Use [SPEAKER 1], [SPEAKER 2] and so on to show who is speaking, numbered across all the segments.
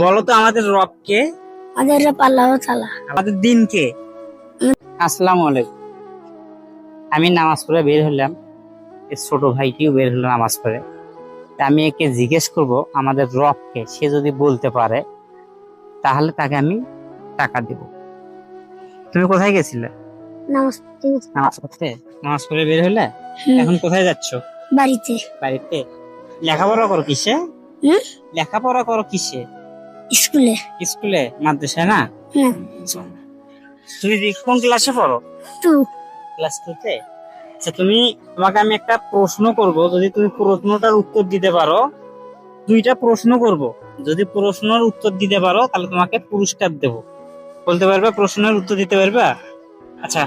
[SPEAKER 1] বলো তো আমাদের রবকে।
[SPEAKER 2] আমাদের রব আল্লাহ তাআলা
[SPEAKER 1] আমাদের দিনকে। আসসালামু আলাইকুম। আমি নামাজ পড়ে বের হলাম। এই ছোট ভাইটিও বের হলো নামাজ পড়ে। তা আমি একে জিজ্ঞেস করব আমাদের রবকে সে যদি বলতে পারে তাহলে তাকে আমি টাকা দিব। তুমি কোথায় গেছিলে?
[SPEAKER 2] নামাজ পড়তে।
[SPEAKER 1] নামাজ পড়তে? নামাজ পড়ে বের হলে? এখন কোথায় যাচ্ছ?
[SPEAKER 2] বাড়িতে।
[SPEAKER 1] বাড়িতে? লেখাপড়া করো কিসে? লেখাপড়া করো কিসে?
[SPEAKER 2] স্কুলে।
[SPEAKER 1] স্কুলে? মাদ্রাসায় না?
[SPEAKER 2] না।
[SPEAKER 1] তুমি কোন ক্লাসে পড়ো?
[SPEAKER 2] টু।
[SPEAKER 1] ক্লাস টুতে? আচ্ছা তুমি তোমাকে আমি একটা প্রশ্ন করব। যদি তুমি প্রশ্নটার উত্তর দিতে পারো দুইটা প্রশ্ন করব। যদি প্রশ্নের উত্তর দিতে পারো তাহলে তোমাকে পুরস্কার দেব। বলতে পারবে? প্রশ্নের উত্তর দিতে পারবে? আচ্ছা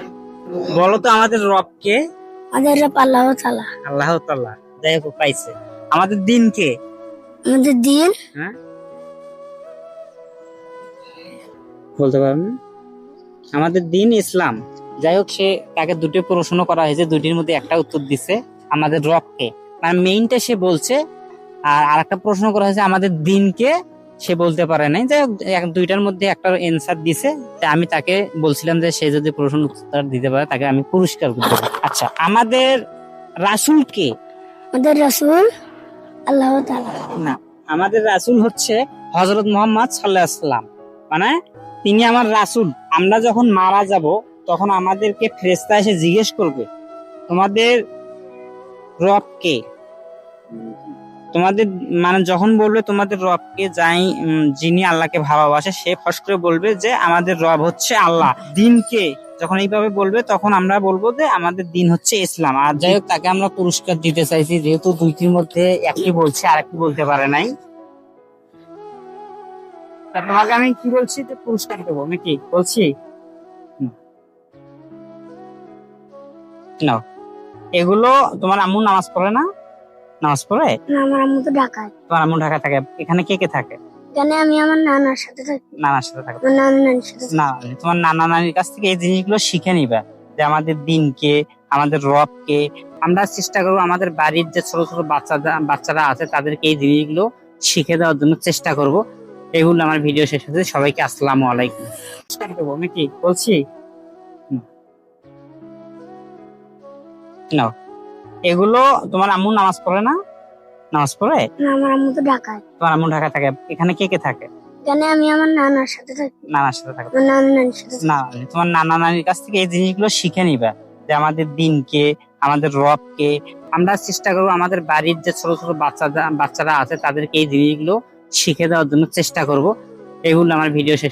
[SPEAKER 1] বলো তো আমাদের রবকে।
[SPEAKER 2] আমাদের রব আল্লাহ তাআলা।
[SPEAKER 1] আল্লাহ তাল্লাহ যাই হোক পাইছে। আমাদের দিনকে?
[SPEAKER 2] আমাদের দিন?
[SPEAKER 1] হ্যাঁ? বলতে পারবেন আমাদের দিন ইসলাম। যাই হোক সে তাকে দুটো প্রশ্ন করা হয়েছে দুটির মধ্যে একটা উত্তর দিছে আমাদের রবকে। মানে মেইনটা সে বলছে আর আরেকটা প্রশ্ন করা হয়েছে আমাদের দিনকে সে বলতে পারে নাই। যাই হোক দুইটার মধ্যে একটা এনসার দিছে তা আমি তাকে বলছিলাম যে সে যদি প্রশ্ন উত্তর দিতে পারে তাকে আমি পুরস্কার দেবো আচ্ছা আমাদের রাসুল কে
[SPEAKER 2] আমাদের রাসূল আল্লাহ
[SPEAKER 1] না আমাদের রাসূল হচ্ছে হজরত মোহাম্মদ সাল্লাহ সাল্লাম মানে তিনি আমার রাসূল। আমরা যখন মারা যাব, তখন আমাদেরকে ফেরেশতা এসে জিজ্ঞেস করবে, তোমাদের রবকে তোমাদের মানে যখন বলবে তোমাদের রবকে যাই যিনি আল্লাহকে ভালোবাসে, সে ফস করে বলবে যে, আমাদের রব হচ্ছে আল্লাহ। দিনকে যখন এইভাবে বলবে, তখন আমরা বলব যে, আমাদের দিন হচ্ছে ইসলাম। আর যাই হোক, তাকে আমরা পুরস্কার দিতে চাইছি, যেহেতু দুইটির মধ্যে একটি বলছে আর একটি বলতে পারে নাই। তোমাকে আমি কি বলছি? যে পুরস্কার দেবো নাকি? বলছি। নাও। এগুলো তোমার আম্মু নামাজ পড়ে না? নামাজ পড়ে?
[SPEAKER 2] আমার আম্মু তো ঢাকায়।
[SPEAKER 1] তোমার আম্মু ঢাকা থাকে। এখানে কে কে থাকে?
[SPEAKER 2] এখানে আমি আমার নানার সাথে থাকি।
[SPEAKER 1] নানার সাথে থাকে।
[SPEAKER 2] নানা নানির সাথে
[SPEAKER 1] না তোমার নানা নানির কাছ থেকে এই জিনিসগুলো শিখে নিবা। যে আমাদের দিনকে আমাদের রবকে আমরা চেষ্টা করব আমাদের বাড়ির যে ছোট ছোট বাচ্চারা বাচ্চারা আছে তাদেরকে এই জিনিসগুলো শিখে দেওয়ার জন্য চেষ্টা করব। এগুলো আমার ভিডিও শেষ হচ্ছে সবাইকে আসসালামু আলাইকুম। নমস্কার দেবো আমি কি বলছি। নাও। এগুলো তোমার আম্মু নামাজ পড়ে না? নামাজ পড়ে?
[SPEAKER 2] না, আমার আম্মু তো ঢাকায়।
[SPEAKER 1] তোমার আম্মু ঢাকা থাকে। এখানে কে কে থাকে?
[SPEAKER 2] এখানে আমি আমার নানার সাথে থাকি।
[SPEAKER 1] নানার সাথে থাকে।
[SPEAKER 2] নানা নানির সাথে
[SPEAKER 1] না তোমার নানা নানির কাছ থেকে এই জিনিসগুলো শিখে নিবা। যে আমাদের দিনকে আমাদের রবকে আমরা চেষ্টা করব আমাদের বাড়ির যে ছোট ছোট বাচ্চারা বাচ্চারা আছে তাদেরকে এই জিনিসগুলো শিখে দেওয়ার জন্য চেষ্টা করব। এগুলো আমার ভিডিও শেষ।